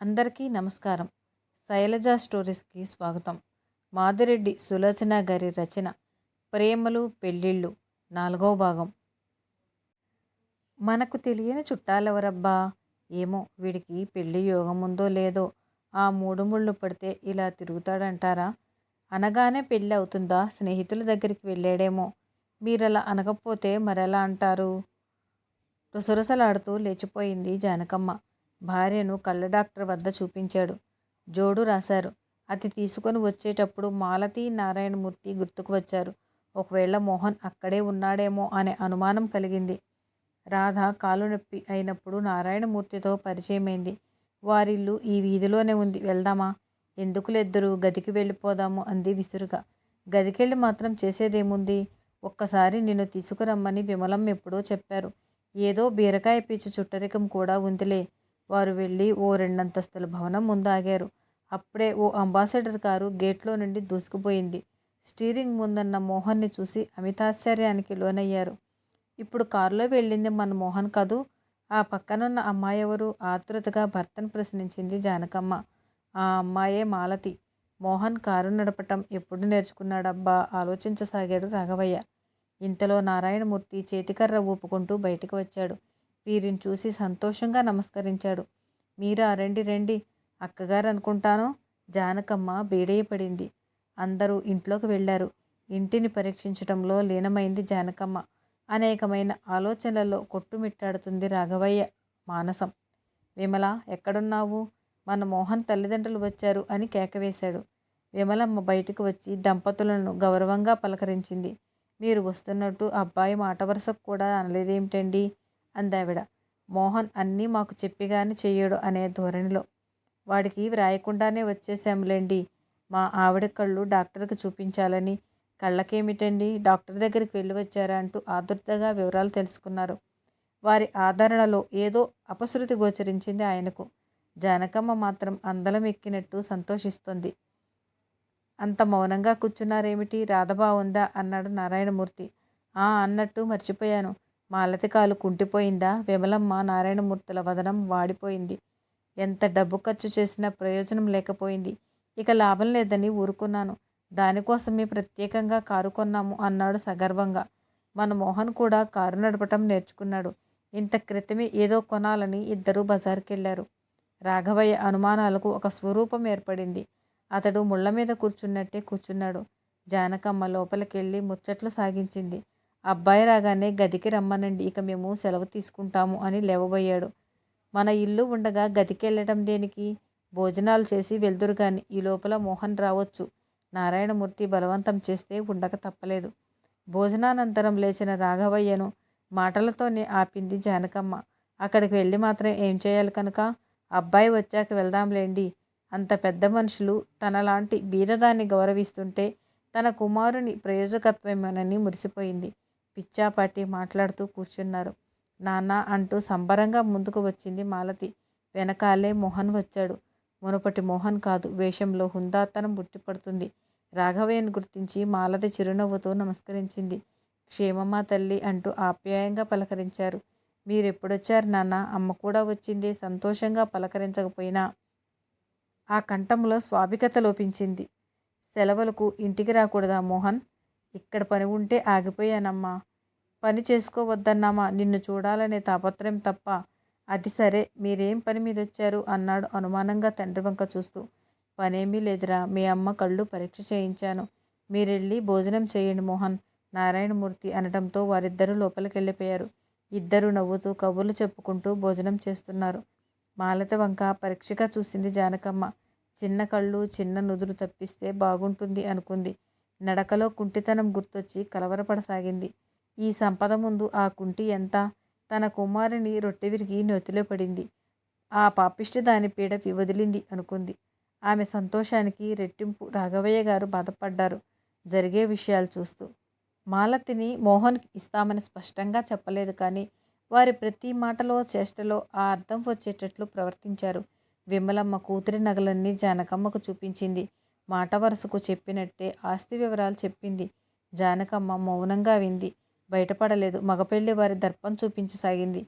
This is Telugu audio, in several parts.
అందరికీ నమస్కారం. శైలజ స్టోరీస్కి స్వాగతం. మాదిరెడ్డి సులోచన గారి రచన ప్రేమలు పెళ్ళిళ్ళు నాలుగవ భాగం. మనకు తెలియని చుట్టాలెవరబ్బా? ఏమో వీడికి పెళ్ళి యోగం ఉందో లేదో ఆ మూడు ముళ్ళు పడితే ఇలా తిరుగుతాడంటారా? అనగానే పెళ్ళి అవుతుందా? స్నేహితుల దగ్గరికి వెళ్ళాడేమో. మీరలా అనకపోతే మరెలా అంటారు? రుసరుసలాడుతూ లేచిపోయింది జానకమ్మ. భార్యను కళ్ళ డాక్టర్ వద్ద చూపించాడు. జోడు రాశారు. అది తీసుకొని వచ్చేటప్పుడు మాలతి నారాయణమూర్తి గుర్తుకు వచ్చారు. ఒకవేళ మోహన్ అక్కడే ఉన్నాడేమో అనే అనుమానం కలిగింది. రాధ కాలు నొప్పి అయినప్పుడు నారాయణమూర్తితో పరిచయమైంది. వారిల్లు ఈ వీధిలోనే ఉంది. వెళ్దామా? ఎందుకులెద్దరు గదికి వెళ్ళిపోదాము అంది విసురుగా. గదికెళ్ళి మాత్రం చేసేదేముంది? ఒక్కసారి నిన్ను తీసుకురమ్మని విమలం ఎప్పుడో చెప్పారు. ఏదో బీరకాయ పీచు చుట్టరికం కూడా ఉందిలే. వారు వెళ్ళి ఓ రెండంతస్తుల భవనం ముందాగారు. అప్పుడే ఓ అంబాసిడర్ కారు గేట్లో నుండి దూసుకుపోయింది. స్టీరింగ్ ముందన్న మోహన్ని చూసి అమితాశ్చర్యానికి లోనయ్యారు. ఇప్పుడు కారులో వెళ్ళింది మన మోహన్ కాదు? ఆ పక్కనున్న అమ్మాయి ఎవరు? ఆతృతగా భర్తను ప్రశ్నించింది జానకమ్మ. ఆ అమ్మాయే మాలతి. మోహన్ కారు నడపటం ఎప్పుడు నేర్చుకున్నాడబ్బా? ఆలోచించసాగాడు రాఘవయ్య. ఇంతలో నారాయణమూర్తి చేతికర్ర ఊపుకుంటూ బయటకు వచ్చాడు. వీరిని చూసి సంతోషంగా నమస్కరించాడు. మీరా రండి రండి అక్కగారు అనుకుంటాను? జానకమ్మ బేడేయపడింది. అందరూ ఇంట్లోకి వెళ్ళారు. ఇంటిని పరీక్షించడంలో లీనమైంది జానకమ్మ. అనేకమైన ఆలోచనలలో కొట్టుమిట్టాడుతుంది రాఘవయ్య మానసం. విమల ఎక్కడున్నావు? మన మోహన్ తల్లిదండ్రులు వచ్చారు అని కేకవేశాడు. విమలమ్మ బయటకు వచ్చి దంపతులను గౌరవంగా పలకరించింది. మీరు వస్తున్నట్టు అబ్బాయి మాట వరుసకు కూడా అనలేదేమిటండి? అందావిడ. మోహన్ అన్నీ మాకు చెప్పిగాని చెయ్యడు అనే ధోరణిలో. వాడికి వ్రాయకుండానే వచ్చేసాములేండి మా ఆవిడ కళ్ళు డాక్టర్కి చూపించాలని. కళ్ళకేమిటండి? డాక్టర్ దగ్గరికి వెళ్ళి వచ్చారా అంటూ ఆదుర్తగా వివరాలు తెలుసుకున్నారు. వారి ఆదరణలో ఏదో అపశృతి గోచరించింది ఆయనకు. జానకమ్మ మాత్రం అందలం ఎక్కినట్టు సంతోషిస్తుంది. అంత మౌనంగా కూర్చున్నారేమిటి? రాధ బాగుందా అన్నాడు నారాయణమూర్తి. ఆ అన్నట్టు మర్చిపోయాను. మాలతి కాలు కుంటిపోయిందా? విమలమ్మ నారాయణమూర్తుల వదనం వాడిపోయింది. ఎంత డబ్బు ఖర్చు చేసినా ప్రయోజనం లేకపోయింది. ఇక లాభం లేదని ఊరుకున్నాను. దానికోసమే ప్రత్యేకంగా కారు కొన్నాము అన్నాడు సగర్వంగా. మన మోహన్ కూడా కారు నడపటం నేర్చుకున్నాడు. ఇంత క్రితమే ఏదో కొనాలని ఇద్దరూ బజార్కెళ్ళారు రాఘవయ్య అనుమానాలకు ఒక స్వరూపం ఏర్పడింది. అతడు ముళ్ళ మీద కూర్చున్నట్టే కూర్చున్నాడు. జానకమ్మ లోపలికెళ్ళి ముచ్చట్లు సాగించింది. అబ్బాయి రాగానే గదికి రమ్మనండి ఇక మేము సెలవు తీసుకుంటాము అని లేవబోయాడు. మన ఇల్లు ఉండగా గదికి దేనికి? భోజనాలు చేసి వెళ్దురు గాని ఈ లోపల మోహన్ రావచ్చు. నారాయణమూర్తి బలవంతం చేస్తే ఉండక తప్పలేదు. భోజనానంతరం లేచిన రాఘవయ్యను మాటలతోనే ఆపింది జానకమ్మ. అక్కడికి వెళ్ళి మాత్రం ఏం చేయాలి కనుక? అబ్బాయి వచ్చాక వెళ్దాంలేండి. అంత పెద్ద మనుషులు తనలాంటి బీదదాన్ని గౌరవిస్తుంటే తన కుమారుని ప్రయోజకత్వమేనని మురిసిపోయింది. పిచ్చాపాటి మాట్లాడుతూ కూర్చున్నారు. నాన్న అంటూ సంబరంగా ముందుకు వచ్చింది మాలతి. వెనకాలే మోహన్ వచ్చాడు. మునుపటి మోహన్ కాదు వేషంలో హుందాతనం బుట్టిపడుతుంది. రాఘవయ్యను గుర్తించి మాలతి చిరునవ్వుతో నమస్కరించింది. క్షేమమా తల్లి అంటూ ఆప్యాయంగా పలకరించారు. మీరెప్పుడొచ్చారు నాన్న? అమ్మ కూడా వచ్చింది సంతోషంగా పలకరించకపోయినా? ఆ కంఠంలో స్వాభికత లోపించింది. సెలవులకు ఇంటికి రాకూడదా మోహన్? ఇక్కడ పని ఉంటే ఆగిపోయానమ్మా. పని చేసుకోవద్దన్నామా? నిన్ను చూడాలనే తాపత్రయం తప్ప. అది సరే మీరేం పని మీద వచ్చారు అన్నాడు అనుమానంగా తండ్రి వంక చూస్తూ. పనేమీ లేదురా మీ అమ్మ కళ్ళు పరీక్ష చేయించాను. మీరెళ్ళి భోజనం చేయండి మోహన్ నారాయణమూర్తి అనడంతో వారిద్దరూ లోపలికి వెళ్ళిపోయారు ఇద్దరు నవ్వుతూ కబుర్లు చెప్పుకుంటూ భోజనం చేస్తున్నారు. మాలత వంక పరీక్షగా చూసింది జానకమ్మ. చిన్న కళ్ళు చిన్న నుదురు తప్పిస్తే బాగుంటుంది అనుకుంది. నడకలో కుంటితనం గుర్తొచ్చి కలవరపడసాగింది. ఈ సంపద ముందు ఆ కుంటి ఎంత? తన కుమారుని రొట్టె విరిగి నొత్తిలో పడింది. ఆ పాపిష్టి దాని పీడపి వదిలింది అనుకుంది. ఆమె సంతోషానికి రెట్టింపు రాఘవయ్య గారు బాధపడ్డారు. జరిగే విషయాలు చూస్తూ. మాలతిని మోహన్ ఇస్తామని స్పష్టంగా చెప్పలేదు కానీ వారి ప్రతి మాటలో చేష్టలో ఆ అర్థం వచ్చేటట్లు ప్రవర్తించారు. విమలమ్మ కూతురి నగలన్నీ జానకమ్మకు చూపించింది. మాట వరుసకు చెప్పినట్టే ఆస్తి వివరాలు చెప్పింది. జానకమ్మ మౌనంగా వింది. బయటపడలేదు. మగపెళ్ళి వారి దర్పం చూపించసాగింది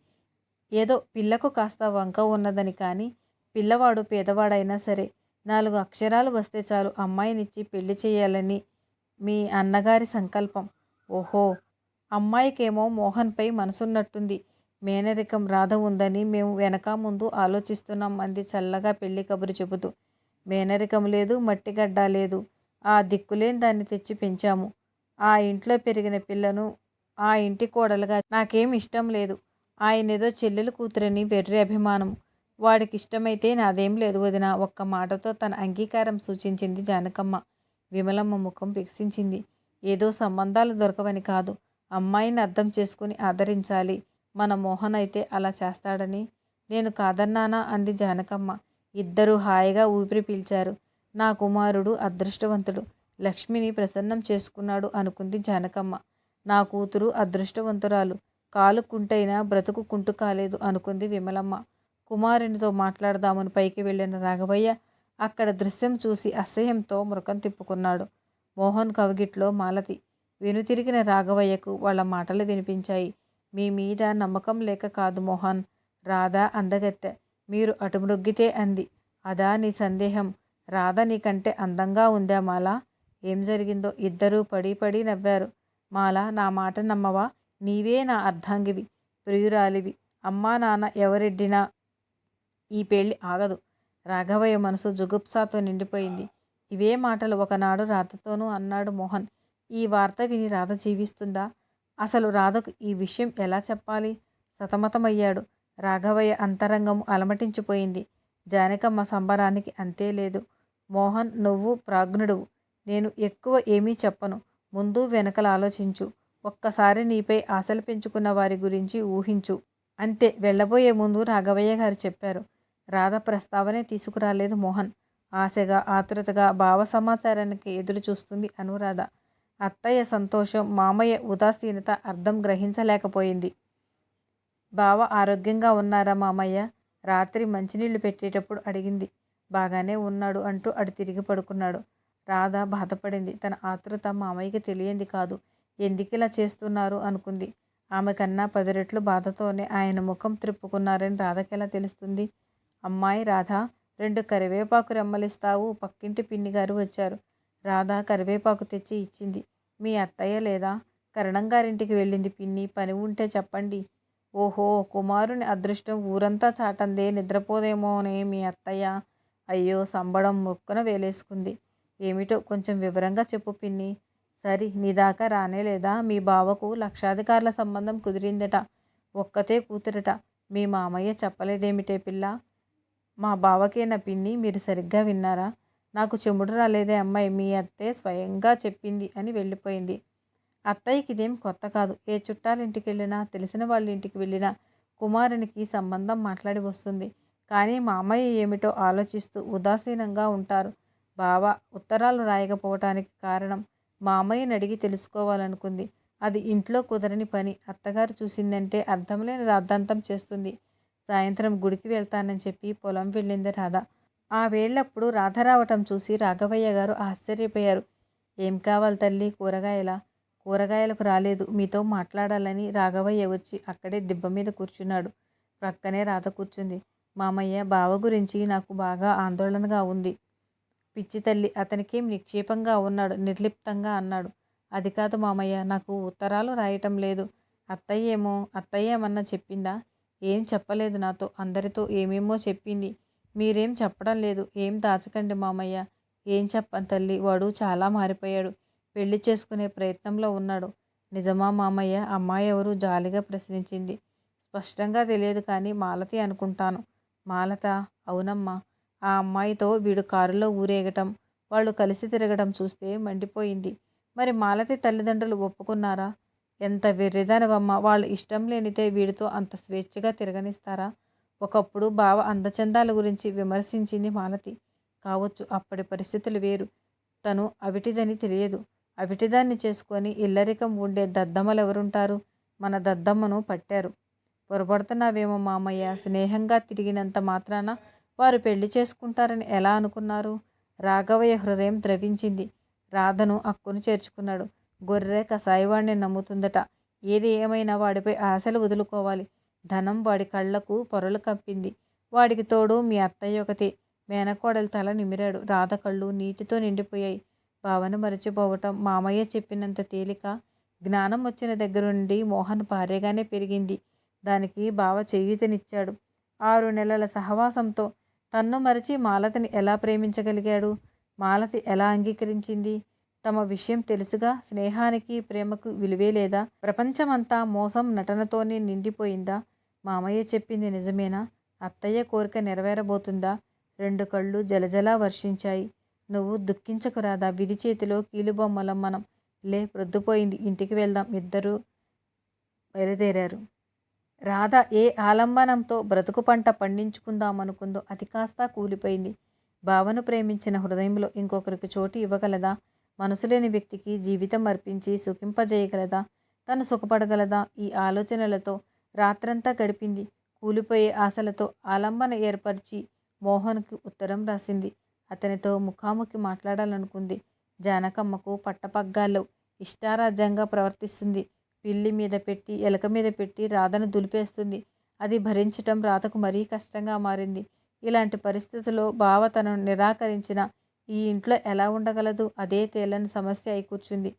ఏదో పిల్లకు కాస్త వంక ఉన్నదని కానీ పిల్లవాడు పేదవాడైనా సరే నాలుగు అక్షరాలు వస్తే చాలు అమ్మాయినిచ్చి పెళ్ళి చేయాలని మీ అన్నగారి సంకల్పం. ఓహో! అమ్మాయికేమో మోహన్పై మనసున్నట్టుంది. మేనరికం రాధ ఉందని మేము వెనక ముందు ఆలోచిస్తున్నాం అంది చల్లగా పెళ్ళి కబురు చెబుతూ. మేనరికం లేదు మట్టిగడ్డ లేదు. ఆ దిక్కులేని దాన్ని తెచ్చి పెంచాము. ఆ ఇంట్లో పెరిగిన పిల్లను ఆ ఇంటి కోడలుగా నాకేం ఇష్టం లేదు. ఆయన ఏదో చెల్లెలు కూతురని వెర్రి అభిమానం. వాడికి ఇష్టమైతే నాదేం లేదు వదిన. ఒక్క మాటతో తన అంగీకారం సూచించింది జానకమ్మ. విమలమ్మ ముఖం వికసించింది. ఏదో సంబంధాలు దొరకవని కాదు. అమ్మాయిని అర్థం చేసుకుని ఆదరించాలి. మన మోహన్ అయితే అలా చేస్తాడని. నేను కాదన్నానా? అంది జానకమ్మ. ఇద్దరూ హాయిగా ఊపిరి పీల్చారు. నా కుమారుడు అదృష్టవంతుడు. లక్ష్మిని ప్రసన్నం చేసుకున్నాడు అనుకుంది జానకమ్మ. నా కూతురు అదృష్టవంతురాలు. కాలు కుంటైనా బ్రతుకు కుంటు కాలేదు అనుకుంది విమలమ్మ. కుమారునితో మాట్లాడదామని పైకి వెళ్ళిన రాఘవయ్య అక్కడ దృశ్యం చూసి అసహ్యంతో మృకం తిప్పుకున్నాడు. మోహన్ కవిగిట్లో మాలతి. వెనుతిరిగిన రాఘవయ్యకు వాళ్ళ మాటలు వినిపించాయి. మీ మీద నమ్మకం లేక కాదు మోహన్. రాధా అందగత్తె. మీరు అటు అంది. అదా నీ సందేహం. రాధ నీకంటే అందంగా ఉందా మాలా? ఏం జరిగిందో? ఇద్దరూ పడి పడి నవ్వారు. మాలా నా మాట నమ్మవా? నీవే నా అర్ధాంగివి ప్రియురాలివి. అమ్మా నాన్న ఎవరెడ్డినా ఈ పెళ్ళి ఆగదు. రాఘవయ్య మనసు జుగుప్సాతో నిండిపోయింది. ఇవే మాటలు ఒకనాడు రాధతోనూ అన్నాడు మోహన్. ఈ వార్త విని రాధ జీవిస్తుందా? అసలు రాధకు ఈ విషయం ఎలా చెప్పాలి? సతమతమయ్యాడు. రాఘవయ్య అంతరంగం అలమటించిపోయింది. జానకమ్మ సంబరానికి అంతే లేదు. మోహన్ నువ్వు ప్రాజ్ఞుడువు. నేను ఎక్కువ ఏమీ చెప్పను. ముందు వెనకల ఆలోచించు. ఒక్కసారి నీపై ఆశలు పెంచుకున్న వారి గురించి ఊహించు. అంతే. వెళ్ళబోయే ముందు రాఘవయ్య గారు చెప్పారు. రాధ ప్రస్తావనే తీసుకురాలేదు మోహన్. ఆశగా ఆతురతగా భావ సమాచారానికి ఎదురు చూస్తుంది అనురాధ. అత్తయ్య సంతోషం మామయ్య ఉదాసీనత అర్థం గ్రహించలేకపోయింది. బావ ఆరోగ్యంగా ఉన్నారా మామయ్య? రాత్రి మంచినీళ్ళు పెట్టేటప్పుడు అడిగింది. బాగానే ఉన్నాడు అంటూ అడు తిరిగి పడుకున్నాడు. రాధ బాధపడింది. తన ఆతృత మామయ్యకి తెలియంది కాదు. ఎందుకు ఇలా చేస్తున్నారు? అనుకుంది. ఆమె కన్నా పది రెట్లు బాధతోనే ఆయన ముఖం త్రిప్పుకున్నారని రాధకెలా తెలుస్తుంది? అమ్మాయి రాధ రెండు కరివేపాకు రెమ్మలిస్తావు. పక్కింటి పిన్ని గారు వచ్చారు. రాధ కరివేపాకు తెచ్చి ఇచ్చింది. మీ అత్తయ్య లేదా? కరణం గారింటికి వెళ్ళింది పిన్ని. పని ఉంటే చెప్పండి. ఓహో కుమారుని అదృష్టం ఊరంతా చాటందే నిద్రపోదేమోనే మీ అత్తయ్య. అయ్యో సంబడం మొక్కున వేలేసుకుంది. ఏమిటో కొంచెం వివరంగా చెప్పు పిన్ని. సరి నీ దాకా రానే లేదా? మీ బావకు లక్షాధికారుల సంబంధం కుదిరిందట. ఒక్కతే కూతురట. మీ మామయ్య చెప్పలేదేమిటే పిల్ల? మా బావకేనా పిన్ని మీరు సరిగ్గా విన్నారా? నాకు చెముడు రాలేదే అమ్మాయి. మీ అత్తే స్వయంగా చెప్పింది అని వెళ్ళిపోయింది. అత్తయ్యకి ఇదేం కొత్త కాదు. ఏ చుట్టాలింటికి వెళ్ళినా తెలిసిన వాళ్ళ ఇంటికి వెళ్ళినా కుమారునికి సంబంధం మాట్లాడి వస్తుంది. కానీ మామయ్య ఏమిటో ఆలోచిస్తూ ఉదాసీనంగా ఉంటారు. బావ ఉత్తరాలు రాయకపోవటానికి కారణం మామయ్యని అడిగి తెలుసుకోవాలనుకుంది. అది ఇంట్లో కుదరని పని. అత్తగారు చూసిందంటే అర్థం లేని రాద్ధాంతం చేస్తుంది. సాయంత్రం గుడికి వెళ్తానని చెప్పి పొలం వెళ్ళింది రాధ. ఆ వేళ్ళప్పుడు రాధ రావటం చూసి రాఘవయ్య గారు ఆశ్చర్యపోయారు. ఏం కావాలి తల్లి? కూరగాయలా? కూరగాయలకు రాలేదు. మీతో మాట్లాడాలని రాఘవయ్య వచ్చి అక్కడే దిబ్బ మీద కూర్చున్నాడు. ప్రక్కనే రాత కూర్చుంది. మామయ్య బావ గురించి నాకు బాగా ఆందోళనగా ఉంది. పిచ్చి తల్లి అతనికేం నిక్షేపంగా ఉన్నాడు? నిర్లిప్తంగా అన్నాడు. అది కాదు మామయ్య నాకు ఉత్తరాలు రాయటం లేదు. అత్తయ్య ఏమో అత్తయ్య ఏమన్నా చెప్పిందా? ఏం చెప్పలేదు నాతో. అందరితో ఏమేమో చెప్పింది. మీరేం చెప్పడం లేదు. ఏం దాచకండి మామయ్య. ఏం చెప్పను తల్లి? వాడు చాలా మారిపోయాడు. పెళ్ళి చేసుకునే ప్రయత్నంలో ఉన్నాడు. నిజమా మామయ్య? అమ్మాయి ఎవరు? జాలిగా ప్రశ్నించింది. స్పష్టంగా తెలియదు కానీ మాలతి అనుకుంటాను. మాలత? అవునమ్మా. ఆ అమ్మాయితో వీడు కారులో ఊరేగటం వాళ్ళు కలిసి తిరగడం చూస్తే మండిపోయింది. మరి మాలతి తల్లిదండ్రులు ఒప్పుకున్నారా? ఎంత వెర్రిదానవమ్మ! వాళ్ళు ఇష్టం లేనితే వీడితో అంత స్వేచ్ఛగా తిరగనిస్తారా? ఒకప్పుడు బావ అందచందాల గురించి విమర్శించింది మాలతి. కావచ్చు అప్పటి పరిస్థితులు వేరు. తను అవిటిదని తెలియదు. అవిటిదాన్ని చేసుకొని ఇల్లరికం ఉండే దద్దమ్మలు ఎవరుంటారు? మన దద్దమ్మను పట్టారు. పొరపడుతున్నావేమో మామయ్య స్నేహంగా తిరిగినంత మాత్రాన వారు పెళ్ళి చేసుకుంటారని ఎలా అనుకున్నారు? రాఘవయ్య హృదయం ద్రవించింది. రాధను అక్కును చేర్చుకున్నాడు. గొర్రె కసాయివాడిని నమ్ముతుందట. ఏది ఏమైనా వాడిపై ఆశలు వదులుకోవాలి. ధనం వాడి కళ్ళకు పొరలు కప్పింది వాడికి తోడు మీ అత్తయ్య ఒకతే. మేనకోడలు తల నిమిరాడు. రాధ కళ్ళు నీటితో నిండిపోయాయి. భావన మరచిపోవటం. మామయ్య చెప్పినంత తేలిక జ్ఞానం వచ్చిన దగ్గర నుండి మోహన్ భార్యగానే పెరిగింది. దానికి బావ చేయూతనిచ్చాడు. ఆరు నెలల సహవాసంతో తన్ను మరచి మాలతిని ఎలా ప్రేమించగలిగాడు? మాలతి ఎలా అంగీకరించింది? తమ విషయం తెలుసుగా స్నేహానికి ప్రేమకు విలువే లేదా? ప్రపంచమంతా మోసం నటనతోనే నిండిపోయిందా? మామయ్య చెప్పింది నిజమేనా? అత్తయ్య కోరిక నెరవేరబోతుందా? రెండు కళ్ళు జలజలా వర్షించాయి. నువ్వు దుఃఖించకురాదా విధి చేతిలో కీలుబొమ్మలం మనం లే ప్రొద్దుపోయింది ఇంటికి వెళ్దాం. ఇద్దరు బయలుదేరారు. రాధ ఏ ఆలంబనంతో బ్రతుకు పంట పండించుకుందామనుకుందో అది కాస్త కూలిపోయింది. భావను ప్రేమించిన హృదయంలో ఇంకొకరికి చోటు ఇవ్వగలదా? మనసు లేని వ్యక్తికి జీవితం అర్పించి సుఖింపజేయగలదా? తను సుఖపడగలదా? ఈ ఆలోచనలతో రాత్రంతా గడిపింది. కూలిపోయే ఆశలతో ఆలంబన ఏర్పరిచి మోహన్కి ఉత్తరం రాసింది. అతనితో ముఖాముఖి మాట్లాడాలనుకుంది. జానకమ్మకు పట్టపగ్గాలు ఇష్టారాజ్యంగా ప్రవర్తిస్తుంది. పిల్లి మీద పెట్టి ఎలక మీద పెట్టి రాధను దులిపేస్తుంది. అది భరించటం రాధకు మరీ కష్టంగా మారింది. ఇలాంటి పరిస్థితుల్లో బావ తనను నిరాకరించిన ఈ ఇంట్లో ఎలా ఉండగలదు? అదే తేలని సమస్య అయి కూర్చుంది.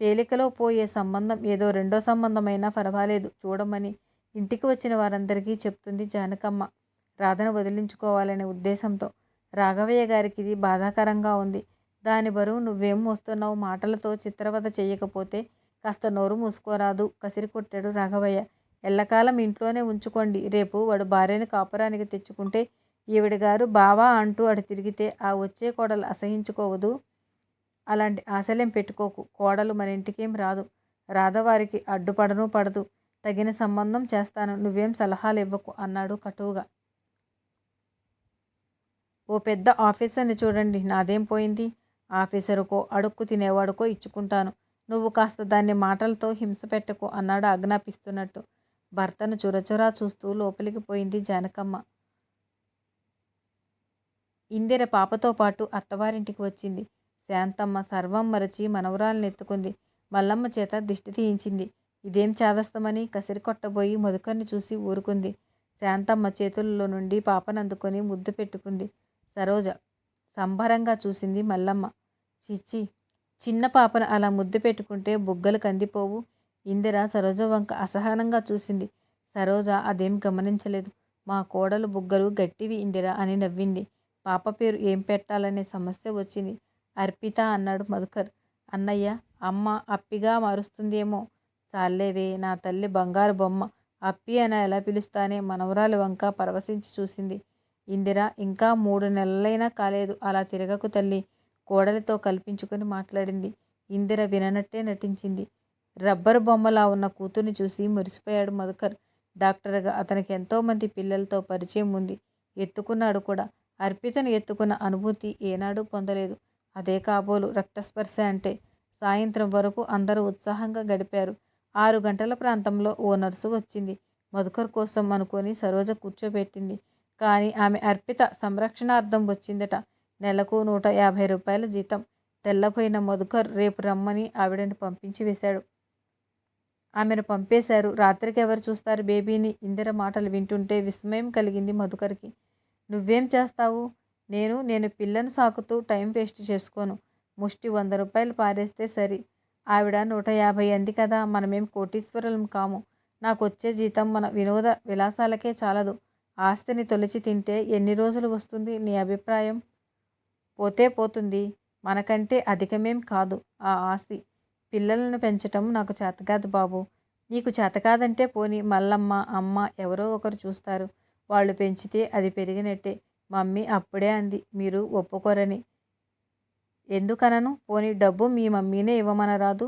తేలికలో పోయే సంబంధం ఏదో రెండో సంబంధమైనా పర్వాలేదు. చూడమని ఇంటికి వచ్చిన వారందరికీ చెప్తుంది జానకమ్మ. రాధను వదిలించుకోవాలనే ఉద్దేశంతో రాఘవయ్య గారికి ఇది బాధాకరంగా ఉంది. దాని బరువు నువ్వేం వస్తున్నావు మాటలతో చిత్రవద చేయకపోతే కాస్త నోరు మూసుకోరాదు. కసిరి కొట్టాడు రాఘవయ్య. ఎల్లకాలం ఇంట్లోనే ఉంచుకోండి. రేపు వాడు భార్యను కాపురానికి తెచ్చుకుంటే ఈవిడ గారు బావా అంటూ అటు తిరిగితే ఆ వచ్చే కోడలు అసహించుకోవదు. అలాంటి ఆశలేం పెట్టుకోకు. కోడలు మన ఇంటికేం రాదు. రాధవారికి అడ్డుపడను పడదు. తగిన సంబంధం చేస్తాను. నువ్వేం సలహాలు ఇవ్వకు అన్నాడు కటువుగా. ఓ పెద్ద ఆఫీసర్ని చూడండి నాదేం పోయింది? ఆఫీసరుకో అడుక్కు తినేవాడుకో ఇచ్చుకుంటాను. నువ్వు కాస్త దాన్ని మాటలతో హింస పెట్టకు అన్నాడు ఆజ్ఞాపిస్తున్నట్టు. భర్తను చురచురా చూస్తూ లోపలికి పోయింది జానకమ్మ. ఇందిర పాపతో పాటు అత్తవారింటికి వచ్చింది. శాంతమ్మ సర్వం మరచి మనవరాలను ఎత్తుకుంది. మల్లమ్మ చేత దిష్టి తీయించింది. ఇదేం చాదస్తమని కసిరి కొట్టబోయి మధుకర్ని చూసి ఊరుకుంది. శాంతమ్మ చేతుల్లో నుండి పాపనందుకొని ముద్దు పెట్టుకుంది. సరోజ సంబరంగా చూసింది మల్లమ్మ. చిచ్చి చిన్న పాపను అలా ముద్దు పెట్టుకుంటే బుగ్గలు కందిపోవు. ఇందిర సరోజ వంక అసహనంగా చూసింది. సరోజ అదేం గమనించలేదు. మా కోడలు బుగ్గలు గట్టివి ఇందిర అని నవ్వింది. పాప పేరు ఏం పెట్టాలనే సమస్య వచ్చింది. అర్పిత అన్నాడు మధుకర్. అన్నయ్య అమ్మ అప్పిగా మారుస్తుందేమో. చాలేవే నా తల్లి బంగారు బొమ్మ. అప్పి అని ఎలా పిలుస్తానే మనవరాలి వంక పరవశించి చూసింది. ఇందిర ఇంకా మూడు నెలలైనా కాలేదు. అలా తిరగకు తల్లి కోడలితో కల్పించుకొని మాట్లాడింది. ఇందిర విననట్టే నటించింది. రబ్బరు బొమ్మలా ఉన్న కూతుర్ని చూసి మురిసిపోయాడు మధుకర్. డాక్టర్గా అతనికి ఎంతోమంది పిల్లలతో పరిచయం ఉంది. ఎత్తుకున్నాడు కూడా. అర్పితను ఎత్తుకున్న అనుభూతి ఏనాడూ పొందలేదు. అదే కాబోలు రక్తస్పర్శ అంటే. సాయంత్రం వరకు అందరూ ఉత్సాహంగా గడిపారు. ఆరు గంటల ప్రాంతంలో ఓ నర్సు వచ్చింది. మధుకర్ కోసం అనుకొని సరోజ కూర్చోబెట్టింది. కానీ ఆమె అర్పిత సంరక్షణార్థం వచ్చిందట. నెలకు నూట యాభై రూపాయల జీతం. తెల్లపోయిన మధుకర్ రేపు రమ్మని ఆవిడని పంపించి వేశాడు. ఆమెను పంపేశారు. రాత్రికి ఎవరు చూస్తారు బేబీని? ఇందిర మాటలు వింటుంటే విస్మయం కలిగింది మధుకర్కి. నువ్వేం చేస్తావు? నేను నేను పిల్లను సాకుతూ టైం వేస్ట్ చేసుకోను. ముష్టి వంద రూపాయలు పారేస్తే సరి. ఆవిడ నూట యాభై అంది కదా మనమేం కోటీశ్వరులం కాము. నాకు వచ్చే జీతం మన వినోద విలాసాలకే చాలదు. ఆస్తిని తొలిచి తింటే ఎన్ని రోజులు వస్తుంది నీ అభిప్రాయం? పోతే పోతుంది. మనకంటే అధికమేం కాదు ఆ ఆస్తి. పిల్లలను పెంచటం నాకు చేతకాదు బాబు. నీకు చేతకాదంటే పోని మల్లమ్మ అమ్మ ఎవరో ఒకరు చూస్తారు. వాళ్ళు పెంచితే అది పెరిగినట్టే. మమ్మీ అప్పుడే అంది మీరు ఒప్పుకోరని. ఎందుకనను? పోనీ డబ్బు మీ మమ్మీనే ఇవ్వమనరాదు?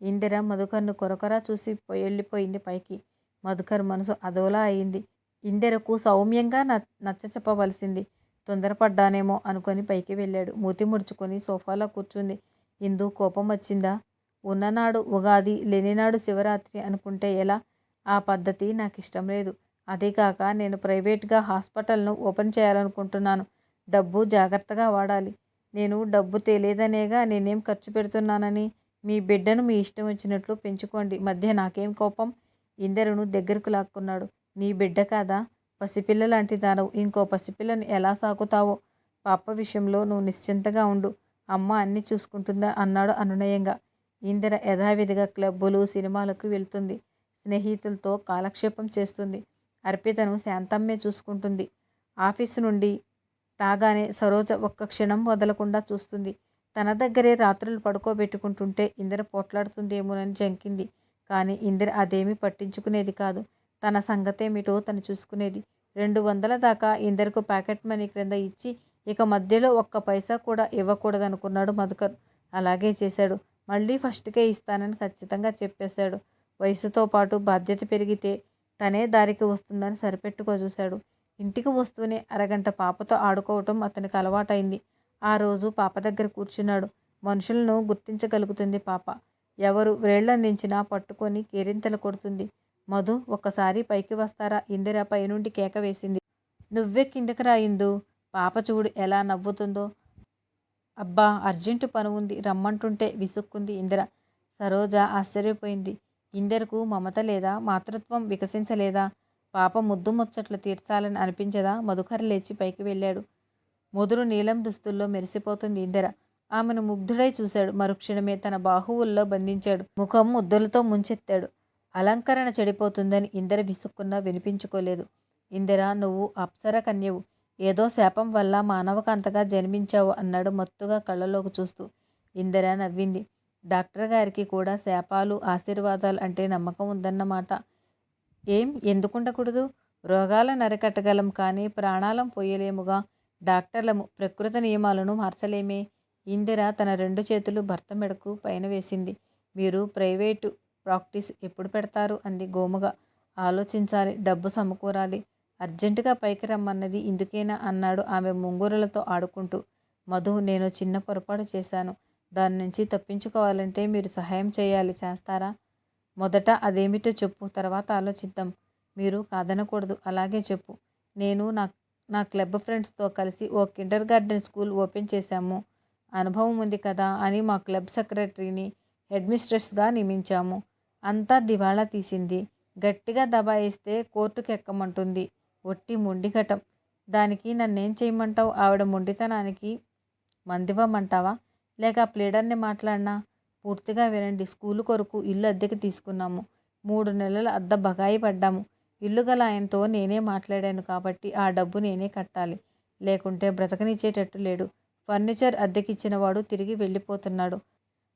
ఇందిర మధుకర్ను కొరకొరా చూసి వెళ్ళిపోయింది పైకి. మధుకర్ మనసు అదోలా అయింది. ఇందెరకు సౌమ్యంగా నచ్చ చెప్పవలసింది తొందరపడ్డానేమో అనుకొని పైకి వెళ్ళాడు. మూతి ముడుచుకొని సోఫాలో కూర్చుంది. ఇందు కోపం వచ్చిందా? ఉన్ననాడు ఉగాది లేనినాడు శివరాత్రి అనుకుంటే ఎలా? ఆ పద్ధతి నాకు ఇష్టం లేదు అదేకాక నేను ప్రైవేట్గా హాస్పిటల్ను ఓపెన్ చేయాలనుకుంటున్నాను. డబ్బు జాగ్రత్తగా వాడాలి. నేను డబ్బు తెలియదనేగా నేనేం ఖర్చు పెడుతున్నానని మీ బిడ్డను మీ ఇష్టం వచ్చినట్లు పెంచుకోండి. మధ్య నాకేం కోపం? ఇందరును దగ్గరకు లాక్కున్నాడు. నీ బిడ్డ కాదా? పసిపిల్ల లాంటి దానవు. ఇంకో పసిపిల్లను ఎలా సాకుతావో? పాప విషయంలో నువ్వు నిశ్చింతగా ఉండు. అమ్మ అన్నీ చూసుకుంటుందా? అన్నాడు అనునయంగా. ఇందిర యథావిధిగా క్లబ్బులు సినిమాలకు వెళ్తుంది. స్నేహితులతో కాలక్షేపం చేస్తుంది. అర్పితను శాంతమ్మే చూసుకుంటుంది. ఆఫీసు నుండి రాగానే సరోజ ఒక్క క్షణం వదలకుండా చూస్తుంది. తన దగ్గరే రాత్రులు పడుకోబెట్టుకుంటుంటే ఇందిర పోట్లాడుతుందేమోనని జంకింది. కానీ ఇందిర అదేమీ పట్టించుకునేది కాదు. తన సంగతేమిటో తను చూసుకునేది. రెండు వందల దాకా ఇందరికి ప్యాకెట్ మనీ క్రింద ఇచ్చి ఇక మధ్యలో ఒక్క పైసా కూడా ఇవ్వకూడదనుకున్నాడు మధుకర్. అలాగే చేశాడు. మళ్ళీ ఫస్ట్కే ఇస్తానని ఖచ్చితంగా చెప్పేశాడు. వయసుతో పాటు బాధ్యత పెరిగితే తనే దారికి వస్తుందని సరిపెట్టుకో చూశాడు. ఇంటికి వస్తూనే అరగంట పాపతో ఆడుకోవటం అతనికి అలవాటైంది. ఆ రోజు పాప దగ్గర కూర్చున్నాడు. మనుషులను గుర్తించగలుగుతుంది పాప. ఎవరు వేళ్ళందించినా పట్టుకొని కేరింతలు కొడుతుంది. మధు ఒక్కసారి పైకి వస్తారా? ఇందిర పైనుండి కేక వేసింది. నువ్వే కిందకి రా ఇందు. పాప చూడు ఎలా నవ్వుతుందో. అబ్బా అర్జెంటు పని ఉంది. రమ్మంటుంటే విసుక్కుంది ఇందిర. సరోజ ఆశ్చర్యపోయింది. ఇందరకు మమత లేదా? మాతృత్వం వికసించలేదా? పాప ముద్దు ముచ్చట్లు తీర్చాలని అనిపించదా? మధుకర లేచి పైకి వెళ్ళాడు. ముదురు నీలం దుస్తుల్లో మెరిసిపోతుంది ఇందిర. ఆమెను ముగ్ధుడై చూశాడు. మరుక్షణమే తన బాహువుల్లో బంధించాడు. ముఖం ముద్దులతో ముంచెత్తాడు. అలంకరణ చెడిపోతుందని ఇందిర విసుక్కున్నా వినిపించుకోలేదు. ఇందిర నువ్వు అప్సర కన్యవు. ఏదో శాపం వల్ల మానవకాంతగా జన్మించావు అన్నాడు మత్తుగా కళ్ళలోకి చూస్తూ. ఇందిర నవ్వింది. డాక్టర్ గారికి కూడా శాపాలు ఆశీర్వాదాలు అంటే నమ్మకం ఉందన్నమాట ఏం? ఎందుకుండకూడదు? రోగాలను అరికట్టగలం కానీ ప్రాణాలం పోయలేముగా? డాక్టర్లము ప్రకృతి నియమాలను మార్చలేమే? ఇందిర తన రెండు చేతులు భర్త మెడకు పైన వేసింది. మీరు ప్రైవేటు ప్రాక్టీస్ ఎప్పుడు పెడతారు అంది గోముగా. ఆలోచించాలి డబ్బు సమకూరాలి. అర్జెంటుగా పైకి రమ్మన్నది ఇందుకేనా అన్నాడు ఆమె ముంగురులతో ఆడుకుంటూ. మధు నేను చిన్న పొరపాటు చేశాను. దాని నుంచి తప్పించుకోవాలంటే మీరు సహాయం చేయాలి చేస్తారా? మొదట అదేమిటో చెప్పు తర్వాత ఆలోచిద్దాం. మీరు కాదనకూడదు అలాగే చెప్పు. నేను నా నా క్లబ్ ఫ్రెండ్స్తో కలిసి ఓ కిండర్ గార్డెన్ స్కూల్ ఓపెన్ చేశాము. అనుభవం ఉంది కదా అని మా క్లబ్ సెక్రటరీని హెడ్ మిస్ట్రెస్గా నియమించాము. అంతా దివాళా తీసింది. గట్టిగా దబాయిస్తే కోర్టుకు ఎక్కమంటుంది. ఒట్టి మొండిఘటం దానికి నన్నేం చేయమంటావు? ఆవిడ మొండితనానికి మందివ్వమంటావా? లేక ప్లేడర్ని మాట్లాడినా? పూర్తిగా వినండి. స్కూలు కొరకు ఇల్లు అద్దెకి తీసుకున్నాము. మూడు నెలల అద్ద బగాయి పడ్డాము. ఇల్లు గల ఆయనతో నేనే మాట్లాడాను కాబట్టి ఆ డబ్బు నేనే కట్టాలి. లేకుంటే బ్రతకనిచ్చేటట్టు లేడు. ఫర్నిచర్ అద్దెకిచ్చిన వాడు తిరిగి వెళ్ళిపోతున్నాడు.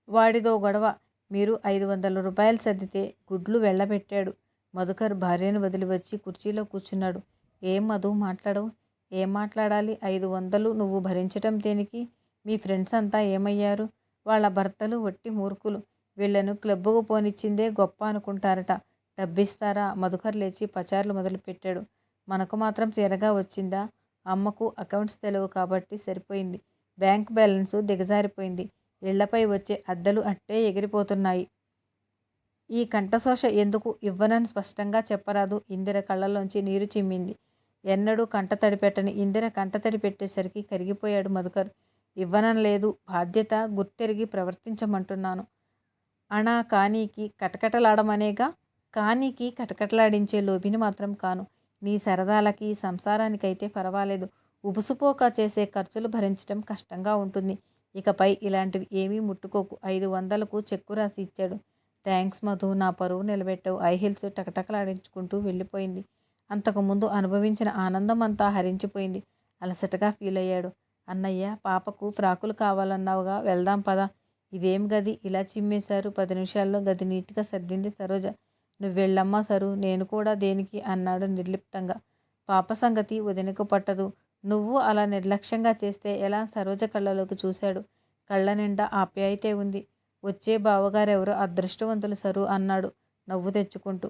వాడిదో గొడవ. మీరు ఐదు వందల రూపాయలు సర్దితే గుడ్లు వెళ్ళబెట్టాడు. మధుకర్ భార్యను వదిలి వచ్చి కుర్చీలో కూర్చున్నాడు. ఏం మధు మాట్లాడవు. ఏం మాట్లాడాలి? ఐదు వందలు నువ్వు భరించటం దేనికి? మీ ఫ్రెండ్స్ అంతా ఏమయ్యారు? వాళ్ళ భర్తలు వట్టి మూర్ఖులు. వీళ్ళను క్లబ్బుకు పోనిచ్చిందే గొప్ప అనుకుంటారట. డబ్బిస్తారా? మధుకర్ లేచి పచారులు మొదలుపెట్టాడు. మనకు మాత్రం తీరగా వచ్చిందా? అమ్మకు అకౌంట్స్ తెలియవు కాబట్టి సరిపోయింది. బ్యాంక్ బ్యాలెన్స్ దిగజారిపోయింది. ఇళ్ళపై వచ్చే అద్దలు అట్టే ఎగిరిపోతున్నాయి. ఈ కంఠశోష ఎందుకు ఇవ్వనని స్పష్టంగా చెప్పరాదు. ఇందిర కళ్ళలోంచి నీరు చిమ్మింది. ఎన్నడూ కంట పెట్టని ఇందిర కంట పెట్టేసరికి కరిగిపోయాడు మధుకర్. ఇవ్వనని లేదు. బాధ్యత గుర్తెరిగి ప్రవర్తించమంటున్నాను. అనా కానీకి కటకటలాడమనేగా? కానీకి కటకటలాడించే లోబిని మాత్రం కాను. నీ సరదాలకి సంసారానికైతే పర్వాలేదు. ఉబుసుపోక చేసే ఖర్చులు భరించడం కష్టంగా ఉంటుంది. ఇకపై ఇలాంటివి ఏమీ ముట్టుకోకు. ఐదు వందలకు చెక్కు రాసి ఇచ్చాడు. థ్యాంక్స్ మధు నా పరువు నిలబెట్టావు. ఐ హిల్స్ టకటకలాడించుకుంటూ వెళ్ళిపోయింది. అంతకుముందు అనుభవించిన ఆనందం అంతా హరించిపోయింది. అలసటగా ఫీల్ అయ్యాడు. అన్నయ్య పాపకు ఫ్రాకులు కావాలన్నావుగా వెళ్దాం పదా. ఇదేం గది? ఇలా చిమ్మేశారు. పది నిమిషాల్లో గది నీట్గా సర్దింది సరోజ. నువ్వు వెళ్ళమ్మా సరు నేను కూడా దేనికి? అన్నాడు నిర్లిప్తంగా. పాప సంగతి వదినకు పట్టదు. నువ్వు అలా నిర్లక్ష్యంగా చేస్తే ఎలా సరోజ కళ్ళలోకి చూశాడు? కళ్ళ నిండా ఆప్యాయతే ఉంది. వచ్చే బావగారెవరో అదృష్టవంతులు సరు అన్నాడు నవ్వు తెచ్చుకుంటూ.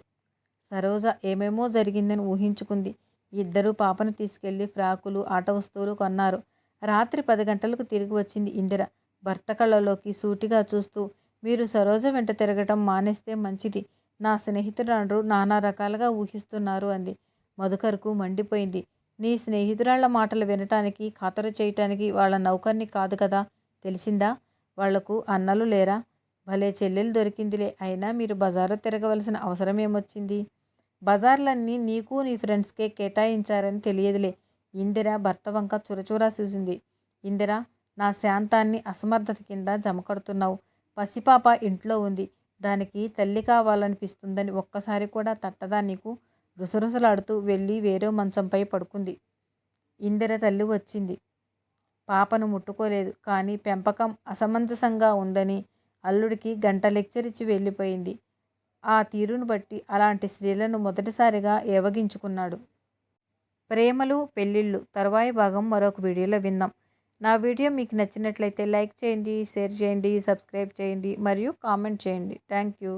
సరోజ ఏమేమో జరిగిందని ఊహించుకుంది. ఇద్దరు పాపను తీసుకెళ్ళి ఫ్రాకులు ఆట వస్తువులు కొన్నారు. రాత్రి పది గంటలకు తిరిగి వచ్చింది ఇందిర. భర్త కళ్ళలోకి సూటిగా చూస్తూ మీరు సరోజ వెంట తిరగటం మానేస్తే మంచిది. నా స్నేహితురాండ్రు నానా రకాలుగా ఊహిస్తున్నారు అంది. మధుకర్కు మండిపోయింది. నీ స్నేహితురాళ్ళ మాటలు వినటానికి ఖాతరు చేయటానికి వాళ్ళ నౌకర్ని కాదు కదా? తెలిసిందా? వాళ్ళకు అన్నలు లేరా? భలే చెల్లెలు దొరికిందిలే. అయినా మీరు బజారు తిరగవలసిన అవసరం ఏమొచ్చింది? బజార్లన్నీ నీకు నీ ఫ్రెండ్స్కే కేటాయించారని తెలియదులే. ఇందిర భర్త వంక చురచురా చూసింది. ఇందిర నా శాంతాన్ని అసమర్థత కింద జమకడుతున్నావు. పసిపాప ఇంట్లో ఉంది. దానికి తల్లి కావాలనిపిస్తుందని ఒక్కసారి కూడా తట్టదా నీకు? రుసరుసలాడుతూ వెళ్ళి వేరే మంచంపై పడుకుంది. ఇందిర తల్లి వచ్చింది. పాపను ముట్టుకోలేదు. కానీ పెంపకం అసమంజసంగా ఉందని అల్లుడికి గంట లెక్చర్ ఇచ్చి వెళ్ళిపోయింది. ఆ తీరును బట్టి అలాంటి స్త్రీలను మొదటిసారిగా ఏవగించుకున్నాడు. ప్రేమలు పెళ్ళిళ్ళు తరువాయి భాగం మరొక వీడియోలో విందాం. నా వీడియో మీకు నచ్చినట్లయితే లైక్ చేయండి షేర్ చేయండి సబ్స్క్రైబ్ చేయండి మరియు కామెంట్ చేయండి. Thank you.